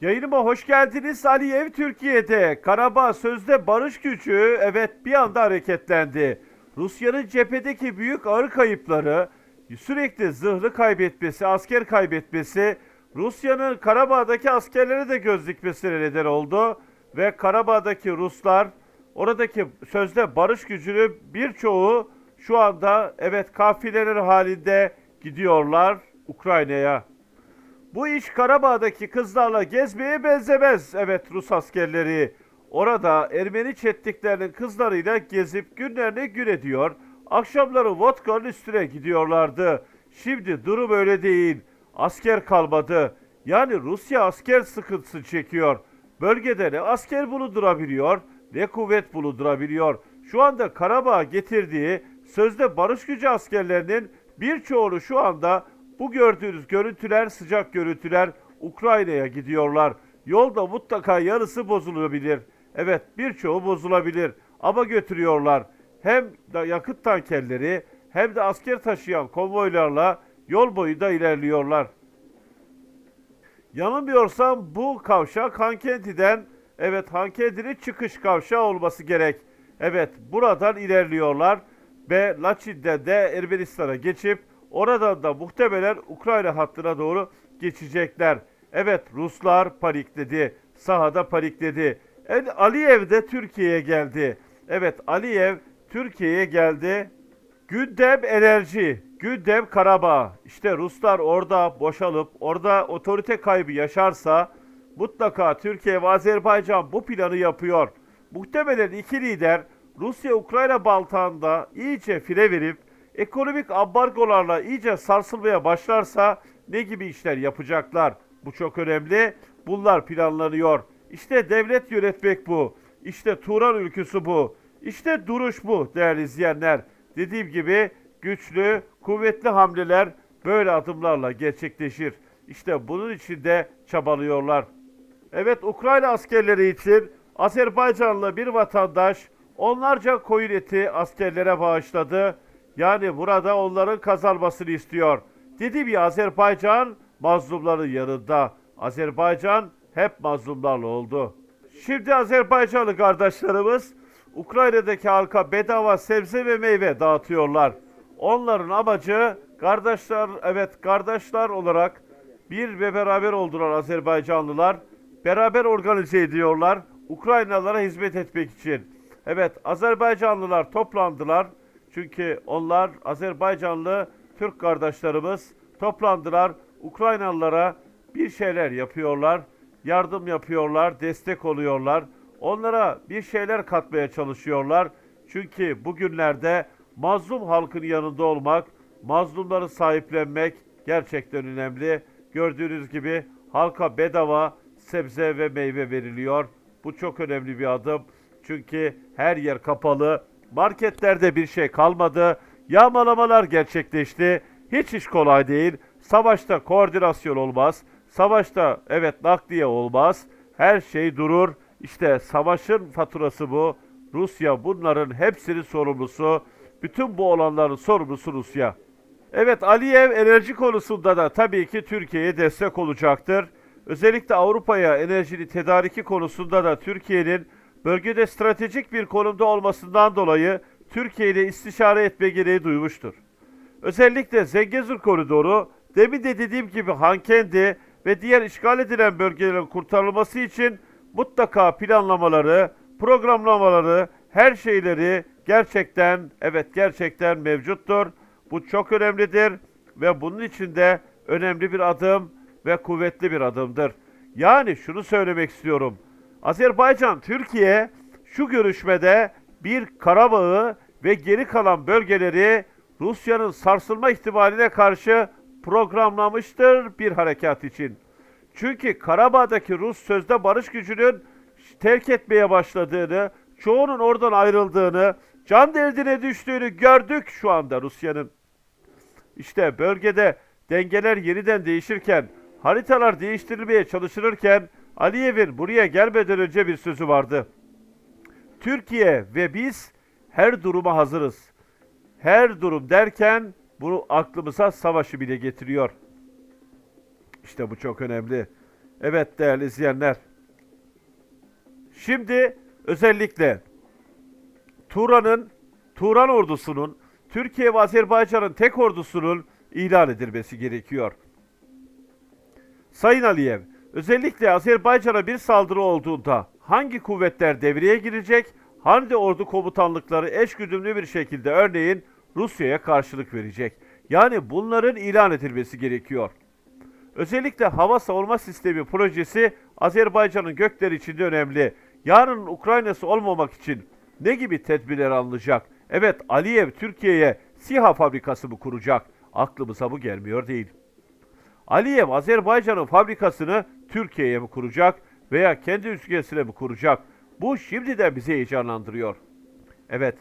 Yayınıma hoş geldiniz. Aliyev Türkiye'de. Karabağ sözde barış gücü evet bir anda hareketlendi. Rusya'nın cephedeki büyük ağır kayıpları, sürekli zırhlı kaybetmesi, asker kaybetmesi, Rusya'nın Karabağ'daki askerlere de göz dikmesine neden oldu. Ve Karabağ'daki Ruslar, oradaki sözde barış gücünü birçoğu şu anda evet kafileler halinde gidiyorlar Ukrayna'ya. Bu iş Karabağ'daki kızlarla gezmeye benzemez. Evet Rus askerleri orada Ermeni çetliklerinin kızlarıyla gezip günlerini gün ediyor. Akşamları vodka'nın üstüne gidiyorlardı. Şimdi durum öyle değil. Asker kalmadı. Yani Rusya asker sıkıntısı çekiyor. Bölgede ne asker bulundurabiliyor ne kuvvet bulundurabiliyor. Şu anda Karabağ getirdiği sözde barış gücü askerlerinin birçoğunu şu anda bu gördüğünüz görüntüler sıcak görüntüler Ukrayna'ya gidiyorlar. Yolda mutlaka yarısı bozulabilir. Evet birçoğu bozulabilir ama götürüyorlar. Hem de yakıt tankerleri hem de asker taşıyan konvoylarla yol boyu da ilerliyorlar. Yanılmıyorsam bu kavşak Hankenti'den evet Hankenti'nin çıkış kavşağı olması gerek. Evet buradan ilerliyorlar ve Laçin'den de Ermenistan'a geçip oradan da muhtemelen Ukrayna hattına doğru geçecekler. Evet Ruslar panikledi. Sahada panikledi. El Aliyev de Türkiye'ye geldi. Evet Aliyev Türkiye'ye geldi. Gündem enerji, gündem Karabağ. İşte Ruslar orada boşalıp orada otorite kaybı yaşarsa mutlaka Türkiye ve Azerbaycan bu planı yapıyor. Muhtemelen iki lider Rusya-Ukrayna baltağında iyice fire verip ekonomik ambargolarla iyice sarsılmaya başlarsa ne gibi işler yapacaklar? Bu çok önemli. Bunlar planlanıyor. İşte devlet yönetmek bu. İşte Turan ülküsü bu. İşte duruş bu değerli izleyenler. Dediğim gibi güçlü, kuvvetli hamleler böyle adımlarla gerçekleşir. İşte bunun için de çabalıyorlar. Evet Ukrayna askerleri için Azerbaycanlı bir vatandaş onlarca koyun eti askerlere bağışladı. Yani burada onların kazanmasını istiyor. Dedi bir Azerbaycan mazlumların yanında. Azerbaycan hep mazlumlarla oldu. Şimdi Azerbaycanlı kardeşlerimiz Ukrayna'daki halka bedava sebze ve meyve dağıtıyorlar. Onların amacı kardeşler evet kardeşler olarak bir ve beraber oldular Azerbaycanlılar. Beraber organize ediyorlar. Ukraynalılara hizmet etmek için. Evet Azerbaycanlılar toplandılar. Çünkü onlar Azerbaycanlı Türk kardeşlerimiz toplandılar. Ukraynalılara bir şeyler yapıyorlar. Yardım yapıyorlar, destek oluyorlar. Onlara bir şeyler katmaya çalışıyorlar. Çünkü bugünlerde mazlum halkın yanında olmak, mazlumları sahiplenmek gerçekten önemli. Gördüğünüz gibi halka bedava sebze ve meyve veriliyor. Bu çok önemli bir adım. Çünkü her yer kapalı. Marketlerde bir şey kalmadı. Yağmalamalar gerçekleşti. Hiç iş kolay değil. Savaşta koordinasyon olmaz. Savaşta evet nakliye olmaz. Her şey durur. İşte savaşın faturası bu. Rusya bunların hepsinin sorumlusu. Bütün bu olanların sorumlusu Rusya. Evet Aliyev enerji konusunda da tabii ki Türkiye'ye destek olacaktır. Özellikle Avrupa'ya enerjinin tedariki konusunda da Türkiye'nin bölgede stratejik bir konumda olmasından dolayı Türkiye ile istişare etme gereği duymuştur. Özellikle Zengezur koridoru, demin de dediğim gibi Hankendi ve diğer işgal edilen bölgelerin kurtarılması için mutlaka planlamaları, programlamaları, her şeyleri gerçekten, evet gerçekten mevcuttur. Bu çok önemlidir ve bunun için de önemli bir adım ve kuvvetli bir adımdır. Yani şunu söylemek istiyorum. Azerbaycan, Türkiye şu görüşmede bir Karabağ'ı ve geri kalan bölgeleri Rusya'nın sarsılma ihtimaline karşı programlamıştır bir harekat için. Çünkü Karabağ'daki Rus sözde barış gücünün terk etmeye başladığını, çoğunun oradan ayrıldığını, can derdine düştüğünü gördük şu anda Rusya'nın. İşte bölgede dengeler yeniden değişirken, haritalar değiştirilmeye çalışılırken Aliyev'in buraya gelmeden önce bir sözü vardı. Türkiye ve biz her duruma hazırız. Her durum derken bunu aklımıza savaşı bile getiriyor. İşte bu çok önemli. Evet değerli izleyenler. Şimdi özellikle Turan'ın, Turan ordusunun, Türkiye ve Azerbaycan'ın tek ordusunun ilan edilmesi gerekiyor. Sayın Aliyev, özellikle Azerbaycan'a bir saldırı olduğunda hangi kuvvetler devreye girecek, hangi ordu komutanlıkları eşgüdümlü bir şekilde örneğin Rusya'ya karşılık verecek? Yani bunların ilan edilmesi gerekiyor. Özellikle hava savunma sistemi projesi Azerbaycan'ın gökleri için de önemli. Yarın Ukrayna'sı olmamak için ne gibi tedbirler alınacak? Evet Aliyev Türkiye'ye SİHA fabrikası mı kuracak? Aklımıza bu gelmiyor değil. Aliyev Azerbaycan'ın fabrikasını Türkiye'ye mi kuracak veya kendi ülkesine mi kuracak? Bu şimdiden bizi heyecanlandırıyor. Evet,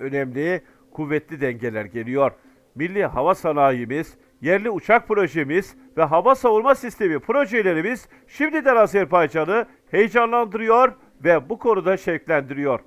önemli, kuvvetli dengeler geliyor. Milli hava sanayimiz, yerli uçak projemiz ve hava savunma sistemi projelerimiz şimdiden Azerbaycan'ı heyecanlandırıyor ve bu konuda şevklendiriyor.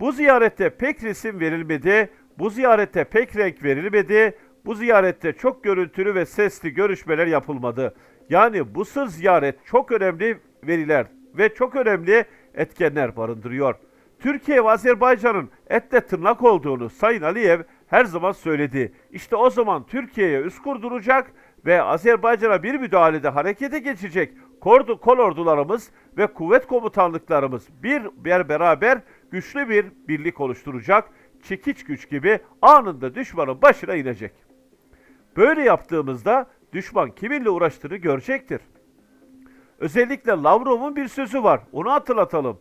Bu ziyarette pek resim verilmedi, bu ziyarette pek renk verilmedi, bu ziyarette çok görüntülü ve sesli görüşmeler yapılmadı. Yani bu sır ziyaret çok önemli veriler ve çok önemli etkenler barındırıyor. Türkiye ve Azerbaycan'ın etle tırnak olduğunu Sayın Aliyev her zaman söyledi. İşte o zaman Türkiye'ye üst kurduracak ve Azerbaycan'a bir müdahalede harekete geçecek kordu, kol ordularımız ve kuvvet komutanlıklarımız bir, bir beraber güçlü bir birlik oluşturacak. Çekiç güç gibi anında düşmanın başına inecek. Böyle yaptığımızda düşman kiminle uğraştığını görecektir. Özellikle Lavrov'un bir sözü var. Onu hatırlatalım.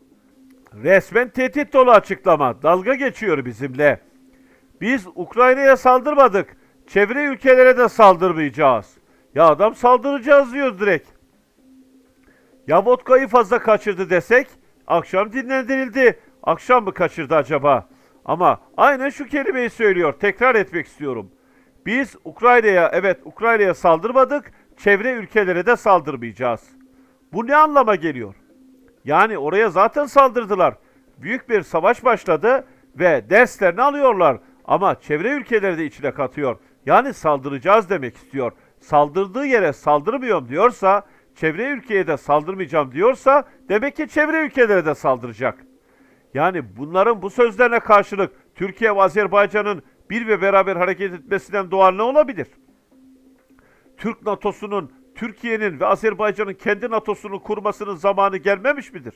Resmen tehdit dolu açıklama. Dalga geçiyor bizimle. Biz Ukrayna'ya saldırmadık. Çevre ülkelere de saldırmayacağız. Ya adam saldıracağız diyor direkt. Ya vodkayı fazla kaçırdı desek akşam dinlendirildi. Akşam mı kaçırdı acaba? Ama aynen şu kelimeyi söylüyor. Tekrar etmek istiyorum. Biz Ukrayna'ya evet Ukrayna'ya saldırmadık. Çevre ülkelere de saldırmayacağız. Bu ne anlama geliyor? Yani oraya zaten saldırdılar. Büyük bir savaş başladı ve derslerini alıyorlar. Ama çevre ülkeleri de içine katıyor. Yani saldıracağız demek istiyor. Saldırdığı yere saldırmıyorum diyorsa, çevre ülkeye de saldırmayacağım diyorsa demek ki çevre ülkelere de saldıracak. Yani bunların bu sözlerine karşılık Türkiye ve Azerbaycan'ın bir ve beraber hareket etmesinden doğan ne olabilir? Türk NATO'sunun, Türkiye'nin ve Azerbaycan'ın kendi NATO'sunu kurmasının zamanı gelmemiş midir?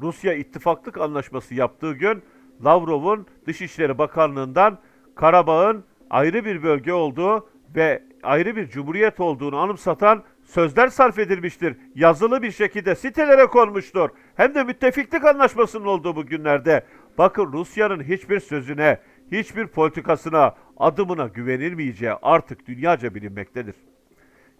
Rusya ittifaklık anlaşması yaptığı gün Lavrov'un Dışişleri Bakanlığı'ndan Karabağ'ın ayrı bir bölge olduğu ve ayrı bir cumhuriyet olduğunu anımsatan sözler sarf edilmiştir. Yazılı bir şekilde sitelere konmuştur. Hem de müttefiklik anlaşmasının olduğu bu günlerde. Bakın Rusya'nın hiçbir sözüne, hiçbir politikasına, adımına güvenilmeyeceği artık dünyaca bilinmektedir.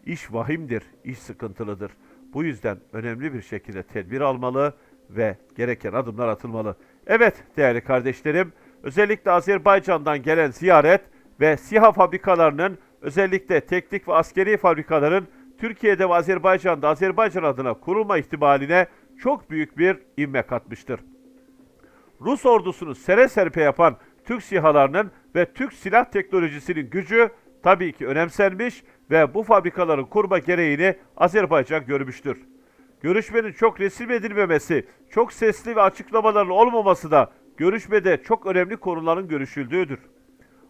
İş vahimdir, iş sıkıntılıdır. Bu yüzden önemli bir şekilde tedbir almalı ve gereken adımlar atılmalı. Evet değerli kardeşlerim, özellikle Azerbaycan'dan gelen ziyaret ve SİHA fabrikalarının özellikle teknik ve askeri fabrikaların Türkiye'de ve Azerbaycan'da Azerbaycan adına kurulma ihtimaline çok büyük bir ivme katmıştır. Rus ordusunu sere serpe yapan Türk SİHA'larının ve Türk silah teknolojisinin gücü tabii ki önemsenmiş ve bu fabrikaların kurma gereğini Azerbaycan görmüştür. Görüşmenin çok resim edilmemesi, çok sesli ve açıklamaların olmaması da görüşmede çok önemli konuların görüşüldüğüdür.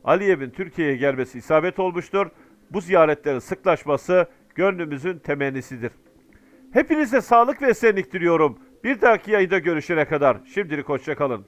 Aliyev'in Türkiye'ye gelmesi isabet olmuştur. Bu ziyaretlerin sıklaşması gönlümüzün temennisidir. Hepinize sağlık ve esenlik diliyorum. Bir dahaki yayında görüşene kadar şimdilik hoşçakalın.